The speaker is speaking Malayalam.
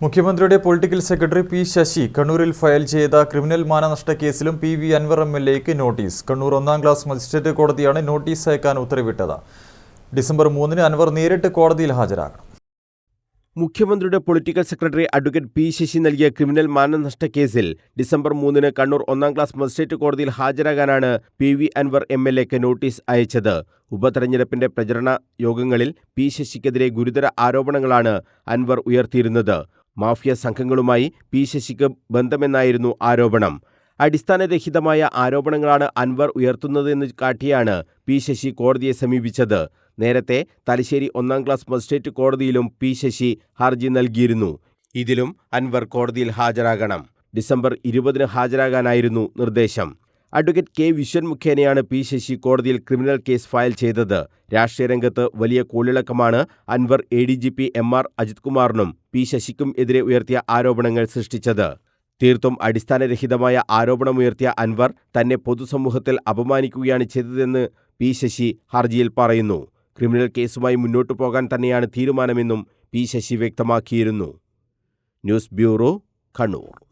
മുഖ്യമന്ത്രിയുടെ പൊളിറ്റിക്കൽ സെക്രട്ടറി പി ശശി കണ്ണൂരിൽ ഫയൽ ചെയ്ത ക്രിമിനൽ മാനനഷ്ട കേസിലും P V Anvar M L എക്ക് നോട്ടീസ്. കണ്ണൂർ ഒന്നാം ക്ലാസ് മജിസ്ട്രേറ്റ് കോടതിയാണ് നോട്ടീസ് അയക്കാൻ ഉത്തരവിട്ടത്. ഡിസംബർ മൂന്നിന് അൻവർ നേരിട്ട് കോടതിയിൽ ഹാജരാകണം. മുഖ്യമന്ത്രിയുടെ political secretary advocate P Sasi നൽകിയ ക്രിമിനൽ മാനനഷ്ട കേസിൽ ഡിസംബർ മൂന്നിന് കണ്ണൂർ ഒന്നാം ക്ലാസ് മജിസ്ട്രേറ്റ് കോടതിയിൽ ഹാജരാകാനാണ് P V Anvar M L എക്ക് നോട്ടീസ് അയച്ചത്. ഉപതെരഞ്ഞെടുപ്പിന്റെ പ്രചരണ യോഗങ്ങളിൽ പി ശശിക്കെതിരെ ഗുരുതര ആരോപണങ്ങളാണ് അൻവർ ഉയർത്തിയിരുന്നത്. മാഫിയ സംഘങ്ങളുമായി പി ശശിക്ക് ബന്ധമെന്നായിരുന്നു ആരോപണം. അടിസ്ഥാനരഹിതമായ ആരോപണങ്ങളാണ് അൻവർ ഉയർത്തുന്നതെന്ന് കാട്ടിയാണ് പി ശശി കോടതിയെ സമീപിച്ചത്. നേരത്തെ തലശ്ശേരി ഒന്നാം ക്ലാസ് മജിസ്ട്രേറ്റ് കോടതിയിലും പി ശശി ഹർജി നൽകിയിരുന്നു. ഇതിലും അൻവർ കോടതിയിൽ ഹാജരാകണം. ഡിസംബർ ഇരുപതിന് ഹാജരാകാനായിരുന്നു നിർദ്ദേശം. അഡ്വക്കേറ്റ് കെ വിശ്വൻ മുഖേനയാണ് പി ശശി കോടതിയിൽ ക്രിമിനൽ കേസ് ഫയൽ ചെയ്തത്. രാഷ്ട്രീയ രംഗത്ത് വലിയ കൂളിളക്കമാണ് Anvar A D G P M R Ajith കുമാറിനും P ശശിക്കും എതിരെ ഉയർത്തിയ ആരോപണങ്ങൾ സൃഷ്ടിച്ചത്. തീർത്തും അടിസ്ഥാനരഹിതമായ ആരോപണമുയർത്തിയ അൻവർ തന്നെ പൊതുസമൂഹത്തിൽ അപമാനിക്കുകയാണ് ചെയ്തതെന്ന് പി ശശി ഹർജിയിൽ പറയുന്നു. ക്രിമിനൽ കേസുമായി മുന്നോട്ടു പോകാൻ തന്നെയാണ് തീരുമാനമെന്നും പി ശശി വ്യക്തമാക്കിയിരുന്നു. News bureau Kannur.